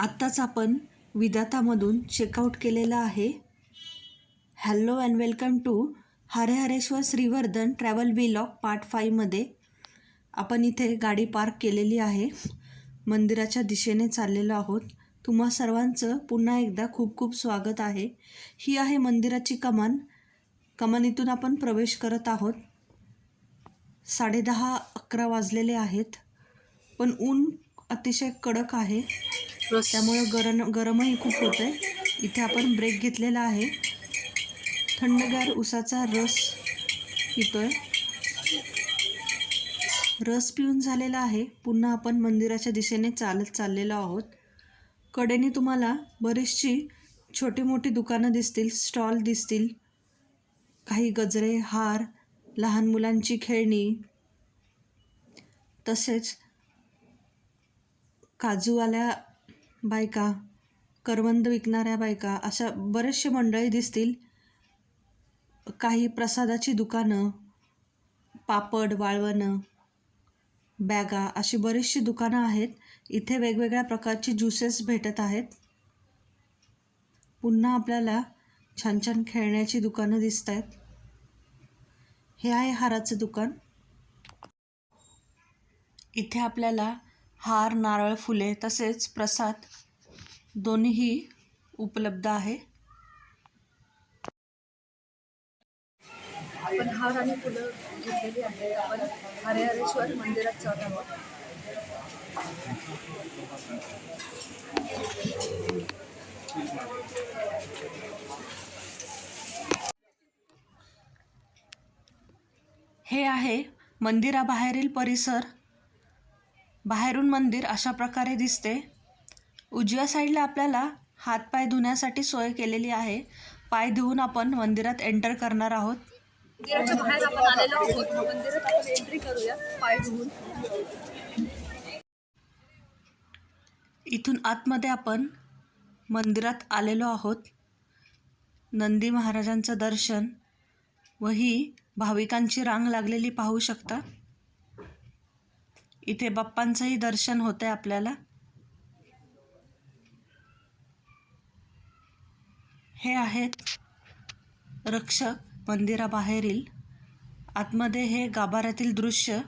आत्ताच आपण विधातामधून चेकआउट केलेला आहे. Hello and welcome to Harihareshwar Shrivardhan travel vlog part फाईव्हमध्ये आपण इथे गाडी पार्क केलेली आहे. मंदिराच्या दिशेने चाललेलो आहोत. तुम्हा सर्वांचं पुन्हा एकदा खूप खूप स्वागत आहे. ही आहे मंदिराची कमान. कमानीतून आपण प्रवेश करत आहोत. साडेदहा अकरा वाजलेले आहेत. पण ऊन अतिशय कडक आहे. त्यामुळे गरम गरमही खूप होतं आहे इथे आपण ब्रेक घेतलेला आहे. थंडगार उसाचा रस पितोय. रस पिऊन झालेला आहे. पुन्हा आपण मंदिराच्या दिशेने चालत चाललेलो आहोत. कडेने तुम्हाला बरीचशी छोटी मोठी दुकानं दिसतील स्टॉल दिसतील. काही गजरे हार लहान मुलांची खेळणी. तसेच काजूवाल्या बायका करवंद विकणाऱ्या बायका अशा बरेचसे मंडळी दिसतील. काही प्रसादाची दुकानं पापड वाळवणं बॅगा अशी बरीचशी दुकानं आहेत. इथे वेगवेगळ्या प्रकारची ज्युसेस भेटत आहेत. पुन्हा आपल्याला छान छान खेळण्याची दुकानं दिसत आहेत. हे आहे हाराचं दुकान. इथे आपल्याला हार नारळ फुले तसेच प्रसाद दोन्हीही उपलब्ध आहे. आपण हार आणि फुलं घेतलेली आहेत. आपण हरिहरेश्वर मंदिरात जात आहोत. हे आहे मंदिराबाहेरील परिसर. बाहेरून मंदिर अशा प्रकारे दिसते. उजव्या साईडला आपल्याला हातपाय धुण्यासाठी सोय केलेली आहे. पाय धुवून आपण मंदिरात एंटर करणार आहोत. मंदिराच्या बाहेर आपण आलेलो आहोत. मंदिरात आपण एंट्री करूया पाय धुवून. इथून आतमध्ये आपण मंदिरात आलेलो आहोत. नंदी महाराजांचं दर्शन व ही भाविकांची रांग लागलेली पाहू शकता. इथे बाप्पांचंही दर्शन होतं आहे आपल्याला. हे आहेत रक्षक मंदिराबाहेरील. आतमध्ये हे गाभाऱ्यातील दृश्य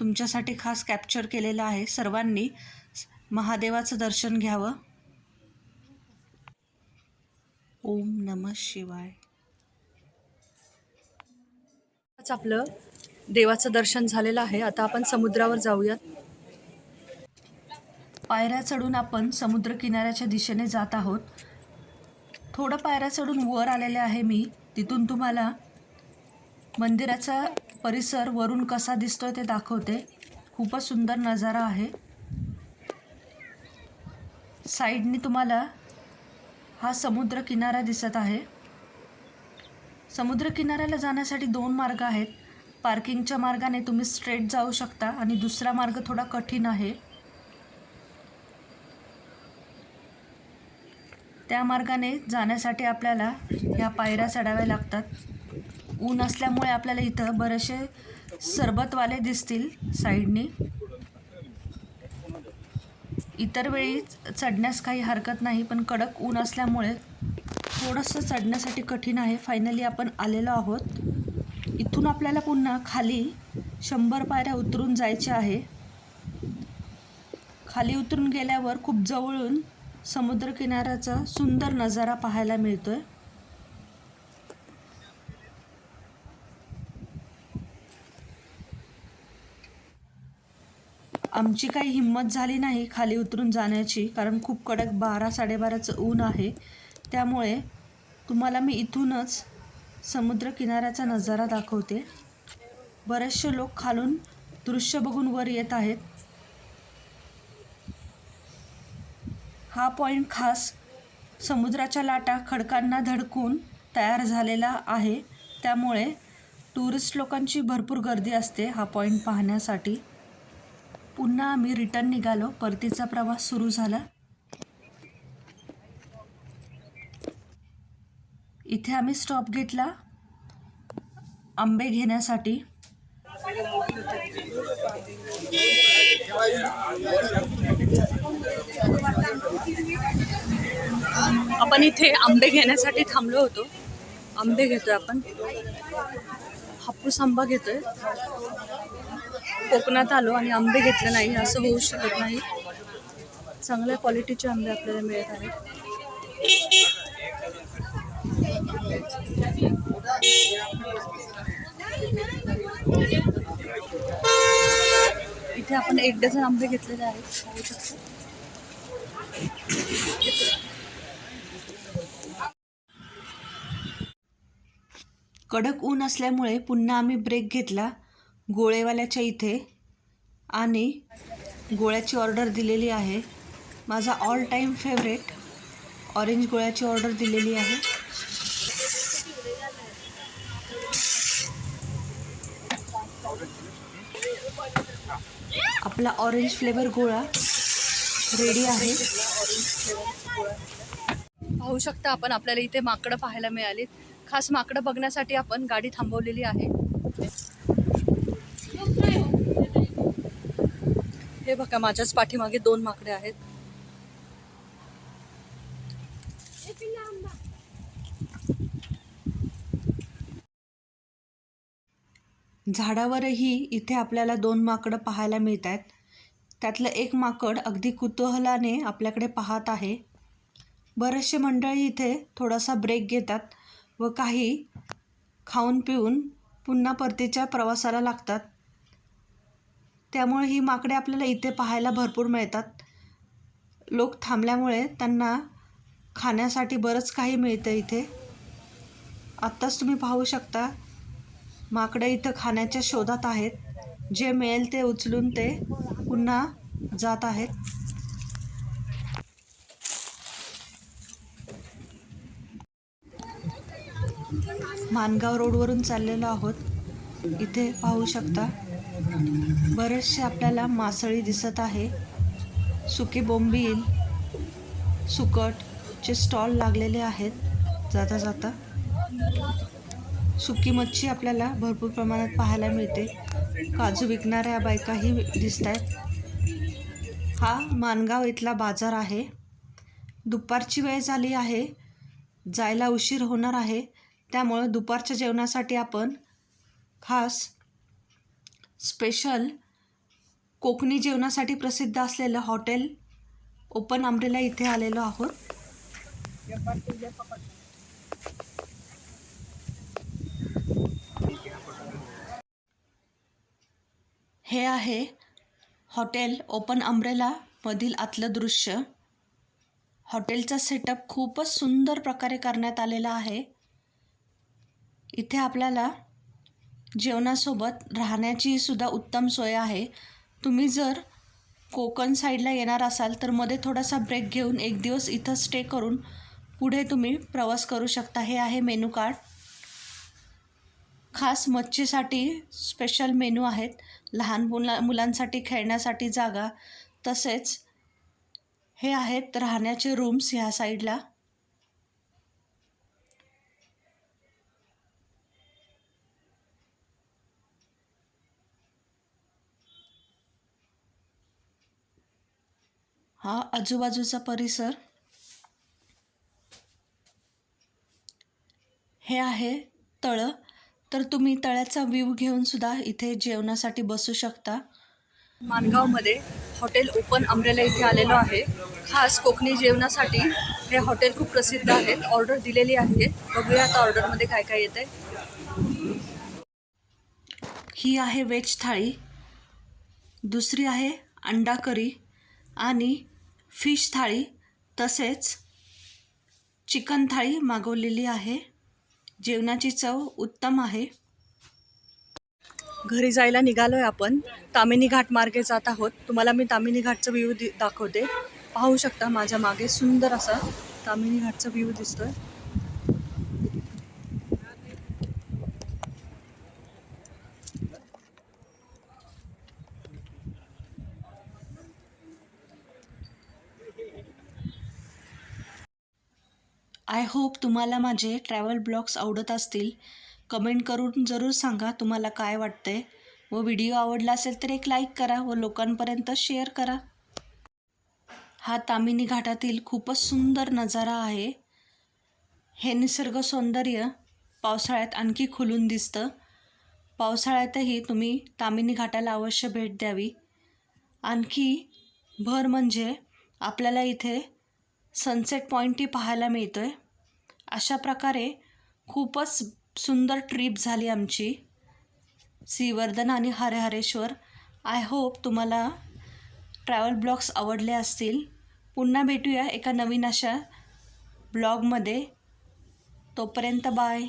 तुमच्यासाठी खास कॅप्चर केलेलं आहे. सर्वांनी महादेवाचं दर्शन घ्यावं. ओम नम शिवाय. आपलं देवाचं दर्शन झालेलं आहे. आता आपण समुद्रावर जाऊयात. पायऱ्या चढून आपण समुद्र किनाऱ्याच्या दिशेने जात आहोत. थोडं पायऱ्या चढून वर आलेले आहे मी. तिथून तुम्हाला मंदिराचा परिसर वरून कसा दिसतोय ते दाखवते. खूपच सुंदर नजारा आहे. साईडनी तुम्हाला हा समुद्र किनारा दिसत आहे. समुद्र किनाऱ्याला जाण्यासाठी दोन मार्ग आहेत. पार्किंगच्या मार्गाने तुम्ही स्ट्रेट जाऊ शकता आणि दुसरा मार्ग थोडा कठीण आहे. त्या मार्गाने जाण्यासाठी आपल्याला ह्या पायऱ्या चढाव्या लागतात. ऊन असल्यामुळे आपल्याला इथं बरेचसे सरबतवाले दिसतील साईडनी. इतर वेळी चढण्यास काही हरकत नाही पण कडक ऊन असल्यामुळे थोडंसं चढण्यासाठी कठीण आहे. फायनली आपण आलेलो आहोत. इथून आपल्याला पुन्हा खाली शंभर पायऱ्या उतरून जायच्या आहे. खाली उतरून गेल्यावर खूप जवळून समुद्रकिनाऱ्याचा सुंदर नजारा पाहायला मिळतोय. आमची काही हिंमत झाली नाही खाली उतरून जाण्याची कारण खूप कडक बारा साडेबाराचं ऊन आहे. त्यामुळे तुम्हाला मी इथूनच समुद्र किनाऱ्याचा नजारा दाखवते. बरेचसे लोक खालून दृश्य बघून वर येत आहेत. हा पॉईंट खास समुद्राच्या लाटा खडकांना धडकून तयार झालेला आहे. त्यामुळे टुरिस्ट लोकांची भरपूर गर्दी असते हा पॉईंट पाहण्यासाठी. पुन्हा आम्ही रिटर्न निघालो. परतीचा प्रवास सुरू झाला. इथे आम्ही स्टॉप घेतला आंबे घेण्यासाठी. आपण इथे आंबे घेण्यासाठी थांबलो होतो. आंबे घेतोय आपण. हापूस आंबा घेतोय. कोकणात आलो आणि आंबे घेतले नाही असं होऊ शकत नाही. चांगल्या क्वालिटीचे आंबे आपल्याला मिळत आहेत. इथे आपण एक डझन आंबे घेतलेले आहेत. पाहू शकतो. कडक ऊन असल्यामुळे पुन्हा आम्ही ब्रेक घेतला गोळेवाल्याच्या इथे. आणि गोळ्याची ऑर्डर दिलेली आहे. माझा ऑल टाईम फेवरेट ऑरेंज गोळ्याची ऑर्डर दिलेली आहे. आपला ऑरेंज फ्लेवर गोळा रेडी आहे. पाहू शकता आपण आपल्याला इथे माकडं पाहायला मिळालीत खास माकडं बघण्यासाठी आपण गाडी थांबवलेली आहे. हे बघा माझ्याच पाठीमागे दोन माकडे आहेत. झाडावरही इथे आपल्याला दोन माकडं पाहायला मिळत आहेत त्यातलं एक माकड अगदी कुतूहलाने आपल्याकडे पाहत आहे. बरेचसे मंडळी इथे थोडासा ब्रेक घेतात व काही खाऊन पिऊन पुन्हा परतीच्या प्रवासाला लागतात. त्यामुळे ही माकडे आपल्याला इथे पाहायला भरपूर मिळतात. लोक थांबल्यामुळे त्यांना खाण्यासाठी बरंच काही मिळतं इथे. आत्ताच तुम्ही पाहू शकता माकडं इथं खाण्याच्या शोधात आहेत. जे मिळेल ते उचलून ते पुन्हा जात आहेत. मानगाव रोडवरून चाललेलो आहोत. इथे पाहू शकता बरेचसे आपल्याला मासळी दिसत आहे. सुकी बोंबील सुकटचे स्टॉल लागलेले आहेत जाता जाता. सुकी मच्छी आपल्याला भरपूर प्रमाणात पाहायला मिळते. काजू विकणाऱ्या बायकाही दिसत आहेत हा मानगाव इथला बाजार आहे. दुपारची वेळ झाली आहे. जायला उशीर होणार आहे. त्यामुळं दुपारच्या जेवणासाठी आपण खास स्पेशल कोकणी जेवणासाठी प्रसिद्ध असलेलं हॉटेल ओपन आंब्रेला इथे आलेलो आहोत. हे आहे हॉटेल ओपन अम्ब्रेलामधील आतलं दृश्य. हॉटेलचा सेटअप खूपच सुंदर प्रकारे करण्यात आलेला आहे. इथे आपल्याला जेवणासोबत राहण्याची सुद्धा उत्तम सोय आहे. तुम्ही जर कोकण साईडला येणार असाल तर मध्ये थोडासा ब्रेक घेऊन एक दिवस इथं स्टे करून पुढे तुम्ही प्रवास करू शकता. हे आहे मेनू कार्ड. खास मच्छीसाठी स्पेशल मेनू आहेत. लहान मुला मुलांसाठी खेळण्यासाठी जागा. तसेच हे आहेत राहण्याचे रूम्स ह्या साईडला हा आजूबाजूचा परिसर. हे आहे तळं. तर तुम्ही तळ्याचा व्ह्यू घेऊन सुद्धा इथे जेवणासाठी बसू शकता. मानगावमध्ये हॉटेल ओपन अमरेला इथे आलेलो आहे. खास कोकणी जेवणासाठी हे हॉटेल खूप प्रसिद्ध आहेत. ऑर्डर दिलेली आहे. बघूया आता ऑर्डरमध्ये काय काय येतं आहे ही आहे वेज थाळी दुसरी आहे अंडा करी आणि फिश थाळी तसेच चिकन थाळी मागवलेली आहे. जेवणाची चव उत्तम आहे. घरी जायला निघालोय आपण. तामिनी घाट मार्गे जात आहोत. तुम्हाला मी तामिनी घाटचं व्ह्यू दि दाखवते. पाहू शकता माझ्या मागे सुंदर असा तामिनी घाटचा व्ह्यू दिसतोय. आय होप तुम्हाला माझे ट्रॅव्हल ब्लॉग्स आवडत असतील. कमेंट करून जरूर सांगा तुम्हाला काय वाटतंय. व व्हिडिओ आवडला असेल तर एक लाईक करा व लोकांपर्यंत शेअर करा. हा तामिनी घाटातील खूपच सुंदर नजारा आहे. हे निसर्ग सौंदर्य पावसाळ्यात आणखी खुलून दिसतं. पावसाळ्यातही तुम्ही तामिनी घाटाला अवश्य भेट द्यावी. आणखी भर म्हणजे आपल्याला इथे सनसेट पॉईंटही पाहायला मिळतो आहे अशा प्रकारे खूपच सुंदर ट्रीप झाली आमची. श्रीवर्धन आणि हरेहरेश्वर आय होप तुम्हाला ट्रॅव्हल ब्लॉग्स आवडले असतील. पुन्हा भेटूया एका नवीन अशा ब्लॉगमध्ये तोपर्यंत बाय